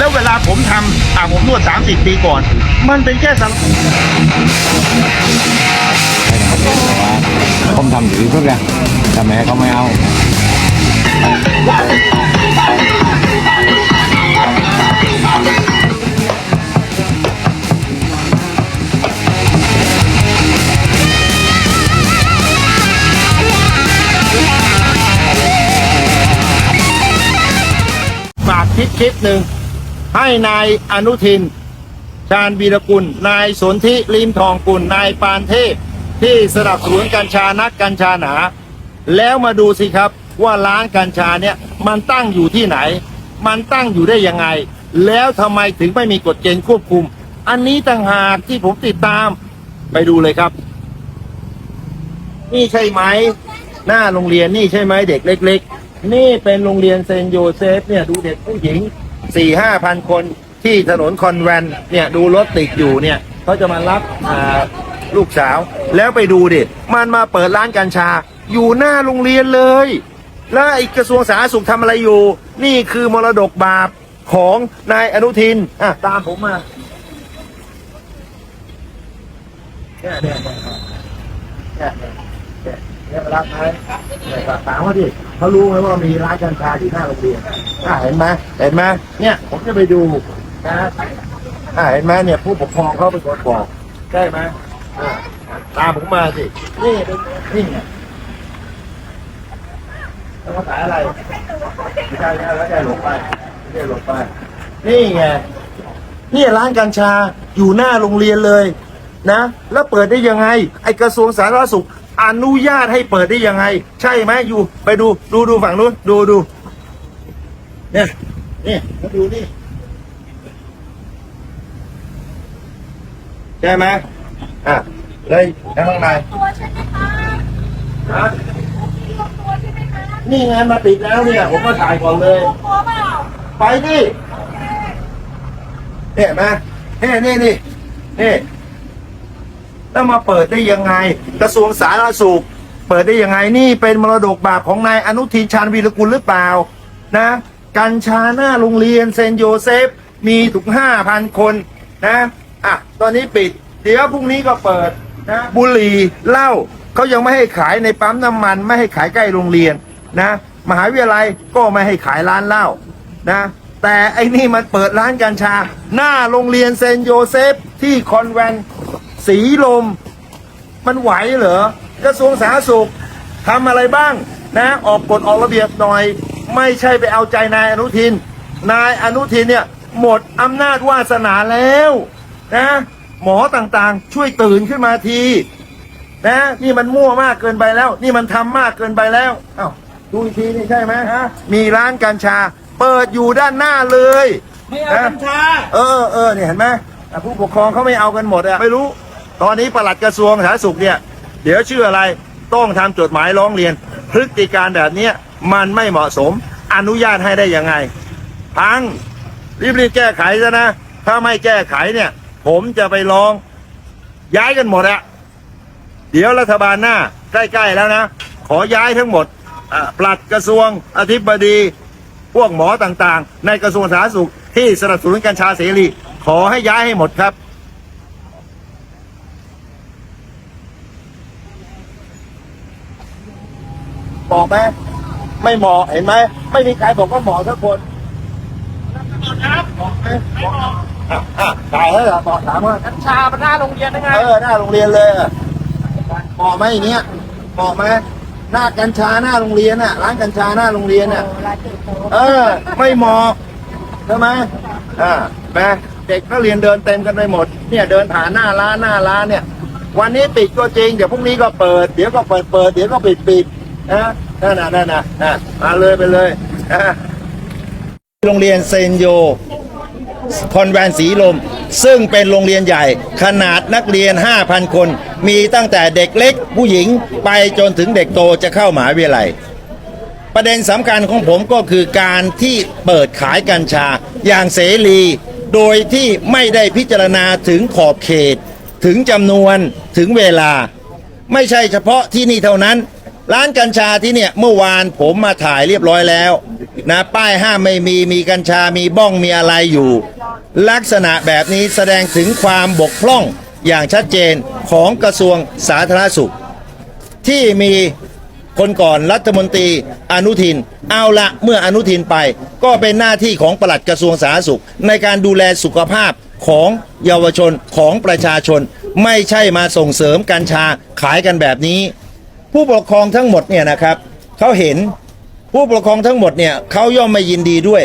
แล้วเวลาผมทำอ่าผมนวด 30 ปีก่อน มันเป็นแค่สารผมทำดีที่สุดเลยแต่แม่เขาไม่เอาฝากคลิปคลิปหนึ่ง ให้นายอนุทิน ชาญวีรกุล นายสนธิลิมทองกุล นายปานเทพ ที่สนับสนุนกัญชานักกัญชาหนา แล้วมาดูสิครับว่าร้านกัญชาเนี่ยมันตั้งอยู่ที่ไหน มันตั้งอยู่ได้ยังไง แล้วทำไมถึงไม่มีกฎเกณฑ์ควบคุม อันนี้ต่างหากที่ผมติดตามไปดูเลยครับ นี่ใช่ไหม หน้าโรงเรียนนี่ใช่ไหมเด็กเล็ก ๆ นี่เป็นโรงเรียนเซนโยเซฟเนี่ยดูเด็กผู้หญิง สี่ห้าพันคนที่ถนนคอนแวนเนี่ยดูรถติดอยู่เนี่ยเขาจะมารับลูกสาว แล้วไปดูดิมันมาเปิดร้านกัญชา อยู่หน้าโรงเรียนเลย แล้วไอ้กระทรวงสาธารณสุขทำอะไรอยู่ นี่คือมรดกบาปของนายอนุทินอะตามผมมาเนี่ยเนี่ยเนี่ย เนี่ยเนี่ยเนี่ยเนี่ยรับไหมเนี่ยถามเขาดิเขารู้ไหมว่ามีร้านกัญชาอยู่หน้าโรงเรียนอะเห็นไหมเห็นไหมเนี่ย ผมจะไปดูนะอะเห็นไหมเนี่ยผู้ปกครองเขาเป็นคนบอกใช่ไหมอะตามผมมาสินี่เป็นนี่ไงแล้วเขาขายอะไรไม่ใช่แล้วแกหลบไปไม่ใช่หลบไปนี่ไงนี่ร้านกัญชาอยู่หน้าโรงเรียนเลยนะ แล้วเปิดได้ยังไง ไอกระทรวงสาธารณสุข อนุญาตให้เปิดได้ยังไง ใช่ไหมอยู่ ไปดูดูดูฝั่งนู้นดูดูเนี่ยนี่มาดูนี่ใช่ไหมอะเลยแล้วข้างในตัวใช่ไหมคะฮะรวมตัวใช่ไหมคะนี่ไงมาปิดแล้วเนี่ย ผมก็ถ่ายก่อนเลยรวมตัวเปล่าไปดิเนี่ยเห็นไหมนี่นี่นี่นี่แล้วมาเปิดได้ยังไง กระทรวงสาธารณสุข เปิดได้ยังไงนี่เป็นมรดกบาปของนายอนุทินชาญวีรกุลหรือเปล่านะกัญชาหน้าโรงเรียนเซนโยเซฟ มีถึงห้าพันคนนะอะตอนนี้ปิด เดี๋ยวพรุ่งนี้ก็เปิดนะบุหรี่เหล้าเขายังไม่ให้ขายในปั๊มน้ำมัน ไม่ให้ขายใกล้โรงเรียนนะมหาวิทยาลัยก็ไม่ให้ขายร้านเหล้านะแต่ไอ้นี่มันเปิดร้านกัญชา หน้าโรงเรียนเซนโยเซฟที่คอนแวนสีลม มันไหวเหรอกระทรวงสาธารณสุขทำอะไรบ้างนะออกกฎออกระเบียบหน่อย ไม่ใช่ไปเอาใจนายอนุทิน นายอนุทินเนี่ยหมดอำนาจวาสนาแล้วนะหมอต่างๆ ช่วยตื่นขึ้นมาทีนะนี่มันมั่วมากเกินไปแล้ว นี่มันทำมากเกินไปแล้วอ้าวดูอีกทีนี่ใช่ไหมฮะมีร้านกัญชา เปิดอยู่ด้านหน้าเลยไม่เอากัญชา เออเออเนี่ยเห็นไหมอะผู้ปกครองเขาไม่เอากันหมดอะไม่รู้ ตอนนี้ปลัดกระทรวงสาธารณสุขเนี่ย เดี๋ยวชื่ออะไรต้องทำจดหมายร้องเรียน พฤติการแบบนี้มันไม่เหมาะสม อนุญาตให้ได้ยังไงพังรีบๆแก้ไขซะนะ ถ้าไม่แก้ไขเนี่ย ผมจะไปร้องย้ายกันหมดอะเดี๋ยวรัฐบาลหน้า ใกล้ๆแล้วนะ ขอย้ายทั้งหมดปลัดกระทรวงอธิบดี พวกหมอต่างๆ ในกระทรวงสาธารณสุขที่สนับสนุนกัญชาเสรี ขอให้ย้ายให้หมดครับ บอกไหมไม่เหมาะเห็นไหมไม่มีใครบอกว่าเหมาะสักคนบอกไหมบอกอะอะถ่ายแล้วเหรอบอกถามว่ากัญชามันหน้าโรงเรียนยังไงเออหน้าโรงเรียนเลยอะเหมาะไหมอย่างเนี้ยเหมาะไหมหน้ากัญชาหน้าโรงเรียนน่ะร้านกัญชาหน้าโรงเรียนน่ะ เออ ไม่เหมาะใช่ไหมอ่าแม่เด็กนักเรียนเดินเต็มกันไปหมด เนี่ยเดินผ่านหน้าร้านหน้าร้านเนี่ย วันนี้ปิดก็จริง เดี๋ยวพรุ่งนี้ก็เปิด เดี๋ยวก็เปิดเปิด เดี๋ยวก็ปิดปิดนะ นั่นน่ะนั่นน่ะอะมาเลยไปเลยอะโรงเรียนเซนโยคอนแวนสีลม ซึ่งเป็นโรงเรียนใหญ่ ขนาดนักเรียน 5,000 คน มีตั้งแต่เด็กเล็ก ผู้หญิงไปจนถึงเด็กโตจะเข้ามหาวิทยาลัย ประเด็นสำคัญของผมก็คือการที่เปิดขายกัญชาอย่างเสรี โดยที่ไม่ได้พิจารณาถึงขอบเขต ถึงจำนวนถึงเวลา ไม่ใช่เฉพาะที่นี่เท่านั้น ร้านกัญชาที่เนี่ยเมื่อวานผมมาถ่ายเรียบร้อยแล้วนะป้ายห้ามไม่มีมีกัญชามีบ้องมีอะไรอยู่ ลักษณะแบบนี้แสดงถึงความบกพร่องอย่างชัดเจนของกระทรวงสาธารณสุข ที่มีคนก่อนรัฐมนตรีอนุทิน เอาละเมื่ออนุทินไป ก็เป็นหน้าที่ของปลัดกระทรวงสาธารณสุข ในการดูแลสุขภาพของเยาวชนของประชาชน ไม่ใช่มาส่งเสริมกัญชาขายกันแบบนี้ ผู้ปกครองทั้งหมดเนี่ยนะครับเขาเห็นผู้ปกครองทั้งหมดเนี่ยเขาย่อมไม่ยินดีด้วย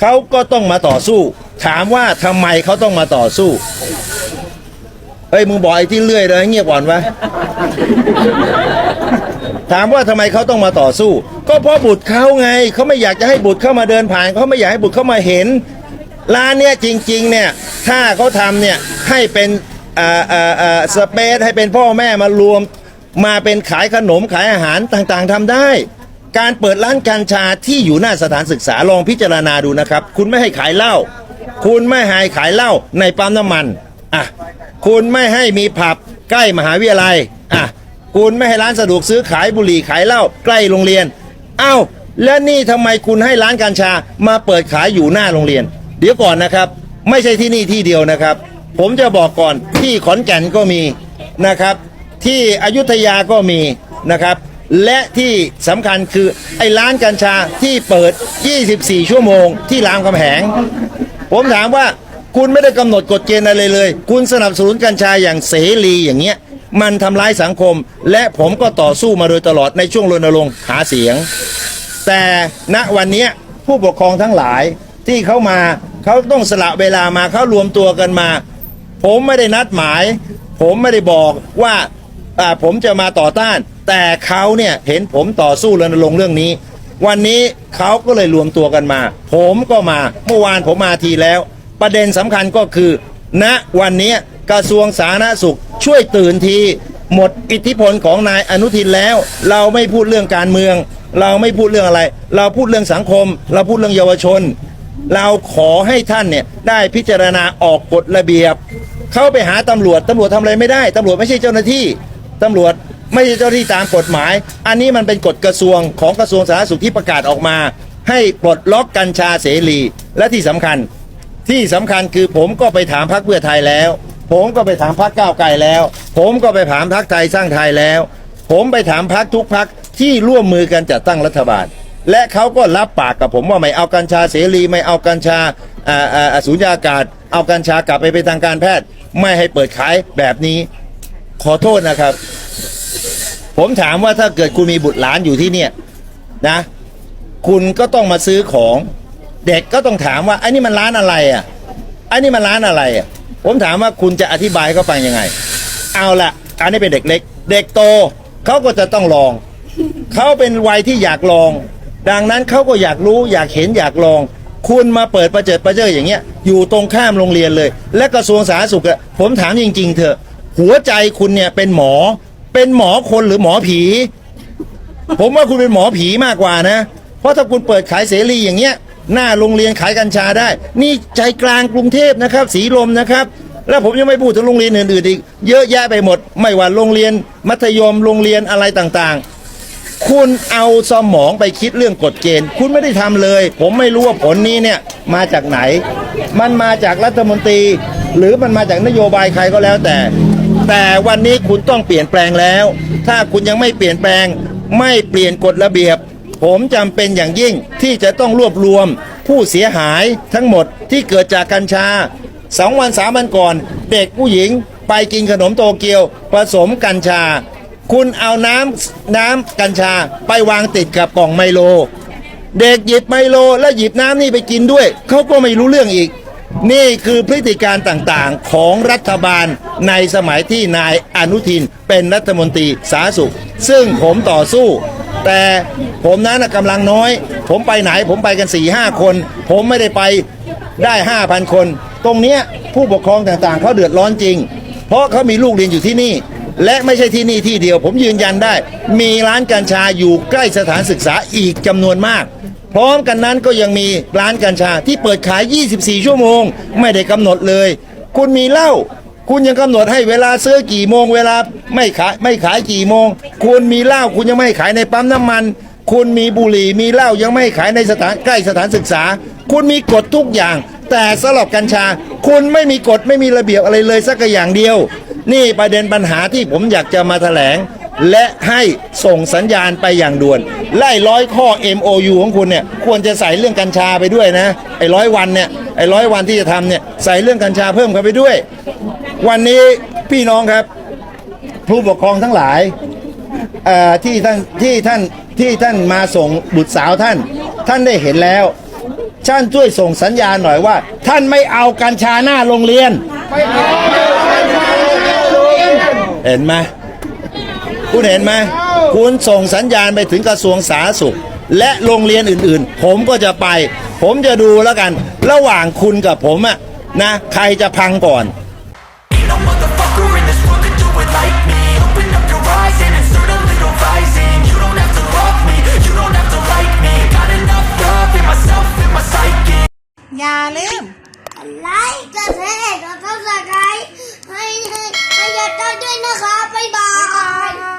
เขาก็ต้องมาต่อสู้ ถามว่าทำไมเขาต้องมาต่อสู้เฮ้ยมึงบอกไอ้ที่เลื่อยเลยเงียบก่อนวะถามว่าทำไมเขาต้องมาต่อสู้ ก็เพราะบุตรเขาไงเขาไม่อยากจะให้บุตรเข้ามาเดินผ่านเขาไม่อยากให้บุตรเข้ามาเห็นร้านเนี้ยจริงๆเนี่ยถ้าเขาทำเนี่ยให้เป็นอ่าอ่าอ่าสเปซให้เป็นพ่อแม่มารวม มาเป็นขายขนมขายอาหารต่างๆทำได้ การเปิดร้านกัญชาที่อยู่หน้าสถานศึกษาลองพิจารณาดูนะครับ คุณไม่ให้ขายเหล้าคุณไม่ให้ขายเหล้าในปั๊มน้ำมันอะคุณไม่ให้มีผับใกล้มหาวิทยาลัยอะคุณไม่ให้ร้านสะดวกซื้อขายบุหรี่ขายเหล้าใกล้โรงเรียนเอ้าแล้วนี่ทำไมคุณให้ร้านกัญชามาเปิดขายอยู่หน้าโรงเรียน เดี๋ยวก่อนนะครับ ไม่ใช่ที่นี่ที่เดียวนะครับ ผมจะบอกก่อนที่ขอนแก่นก็มีนะครับ ที่อยุธยาก็มีนะครับ และที่สำคัญคือไอ้ร้านกัญชาที่เปิด 24 ชั่วโมงที่รามคำแหง ผมถามว่าคุณไม่ได้กำหนดกฎเกณฑ์อะไรเลย คุณสนับสนุนกัญชาอย่างเสรีอย่างเงี้ยมันทำร้ายสังคม และผมก็ต่อสู้มาโดยตลอดในช่วงรณรงค์หาเสียง แต่ณวันนี้ผู้ปกครองทั้งหลายที่เขามาเขาต้องสละเวลามาเขารวมตัวกันมา ผมไม่ได้นัดหมาย ผมไม่ได้บอกว่า อ่าผมจะมาต่อต้าน แต่เขาเนี่ยเห็นผมต่อสู้รณรงค์เรื่องนี้ วันนี้เขาก็เลยรวมตัวกันมา ผมก็มาเมื่อวานผมมาทีแล้ว ประเด็นสำคัญก็คือณวันนี้กระทรวงสาธารณสุขช่วยตื่นทีหมดอิทธิพลของนายอนุทินแล้ว เราไม่พูดเรื่องการเมือง เราไม่พูดเรื่องอะไร เราพูดเรื่องสังคม เราพูดเรื่องเยาวชน เราขอให้ท่านเนี่ยได้พิจารณาออกกฎระเบียบ เข้าไปหาตำรวจตำรวจทำอะไรไม่ได้ตำรวจไม่ใช่เจ้าหน้าที่ ตำรวจไม่ใช่เจ้าที่ตามกฎหมาย อันนี้มันเป็นกฎกระทรวงของกระทรวงสาธารณสุขที่ประกาศออกมา ให้ปลดล็อกกัญชาเสรี และที่สำคัญ ที่สำคัญคือผมก็ไปถามพักเพื่อไทยแล้ว ผมก็ไปถามพักก้าวไกลแล้ว ผมก็ไปถามพักไทยสร้างไทยแล้ว ผมไปถามพักทุกพักที่ร่วมมือกันจัดตั้งรัฐบาล และเขาก็รับปากกับผมว่าไม่เอากัญชาเสรีไม่เอากัญชาอ่าอ่าอ่าสูญญากาศ เอากัญชากลับไปเป็นทางการแพทย์ ไม่ให้เปิดขายแบบนี้ ขอโทษนะครับ ผมถามว่าถ้าเกิดคุณมีบุตรหลานอยู่ที่เนี่ยนะ คุณก็ต้องมาซื้อของ เด็กก็ต้องถามว่าไอ้นี่มันร้านอะไรอะไอ้นี่มันร้านอะไรอะผมถามว่าคุณจะอธิบายให้เขาฟังยังไง เอาละอันนี้เป็นเด็กเล็ก เด็กโตเขาก็จะต้องลองเขาเป็นวัยที่อยากลอง ดังนั้นเขาก็อยากรู้อยากเห็นอยากลอง คุณมาเปิดประเจิดประเจิดอย่างเงี้ย อยู่ตรงข้ามโรงเรียนเลย และกระทรวงสาธารณสุขผมถามจริง ๆ เถอะ หัวใจคุณเนี่ยเป็นหมอ เป็นหมอคนหรือหมอผี ผมว่าคุณเป็นหมอผีมากกว่านะ เพราะถ้าคุณเปิดขายเสรีอย่างเงี้ย หน้าโรงเรียนขายกัญชาได้ นี่ใจกลางกรุงเทพนะครับ สีลมนะครับ แล้วผมยังไม่พูดถึงโรงเรียนอื่นๆอีก เยอะแยะไปหมด ไม่ว่าโรงเรียนมัธยมโรงเรียนอะไรต่างๆคุณเอาสมองไปคิดเรื่องกฎเกณฑ์ คุณไม่ได้ทำเลย ผมไม่รู้ว่าผลนี้เนี่ยมาจากไหน มันมาจากรัฐมนตรี หรือมันมาจากนโยบายใครก็แล้วแต่ แต่วันนี้คุณต้องเปลี่ยนแปลงแล้ว ถ้าคุณยังไม่เปลี่ยนแปลง ไม่เปลี่ยนกฎระเบียบ ผมจำเป็นอย่างยิ่งที่จะต้องรวบรวม ผู้เสียหายทั้งหมดที่เกิดจากกัญชาสองวันสามวันก่อน เด็กผู้หญิงไปกินขนมโตเกียว ผสมกัญชา คุณเอาน้ำน้ำกัญชาไปวางติดกับกล่องไมโล เด็กหยิบไมโลแล้วหยิบน้ำนี่ไปกินด้วย เขาก็ไม่รู้เรื่องอีก นี่คือพฤติการต่างๆ ของรัฐบาลในสมัยที่นายอนุทินเป็นรัฐมนตรีสาธารณสุข ซึ่งผมต่อสู้ แต่ผมนั้นกำลังน้อย ผมไปไหนผมไปกัน4ี่ห้าคน ผมไม่ได้ไปได้ 5,000 คน ตรงเนี้ยผู้ปกครองต่างๆ เขาเดือดร้อนจริง เพราะเขามีลูกเรียนอยู่ที่นี่ และไม่ใช่ที่นี่ที่เดียว ผมยืนยันได้ มีร้านกัญชาอยู่ใกล้สถานศึกษาอีกจำนวนมาก พร้อมกันนั้นก็ยังมีร้านกัญชาที่เปิดขาย 24 ชั่วโมง ไม่ได้กำหนดเลย คุณมีเหล้าคุณยังกำหนดให้เวลาซื้อกี่โมง เวลาไม่ขายไม่ขายกี่โมง คุณมีเหล้าคุณยังไม่ขายในปั๊มน้ำมัน คุณมีบุหรี่มีเหล้ายังไม่ขายในสถานใกล้สถานศึกษา คุณมีกฎทุกอย่าง แต่สำหรับกัญชา คุณไม่มีกฎไม่มีระเบียบอะไรเลยสักอย่างเดียว นี่ประเด็นปัญหาที่ผมอยากจะมาแถลง และให้ส่งสัญญาณไปอย่างด่วน ไล่ร้อยข้อ MOU ของคุณเนี่ยควรจะใส่เรื่องกัญชาไปด้วยนะไอ้ร้อยวันเนี่ยไอ้ร้อยวันที่จะทำเนี่ยใส่เรื่องกัญชาเพิ่มเข้าไปด้วย วันนี้พี่น้องครับผู้ปกครองทั้งหลายเอ่อที่ท่านที่ท่านที่ท่านมาส่งบุตรสาวท่าน ท่านได้เห็นแล้วท่านช่วยส่งสัญญาณหน่อยว่า ท่านไม่เอากัญชาหน้าโรงเรียน เห็นไหม คุณเห็นไหมคุณส่งสัญญาณไปถึงกระทรวงสาธารณสุข และโรงเรียนอื่นๆ ผมก็จะไป ผมจะดูแล้วกัน ระหว่างคุณกับผมอะนะใครจะพังก่อน Ain't no motherfucker in this world could do it like me Open up your eyes and insert a little rising You don't have to love me, you don't have to like me Got enough love in myself, in my psyche อย่าลืม ไลค์กระแทกกระทับสไครต์ให้ให้ให้ยอดด้วยนะคะ บ๊ายบาย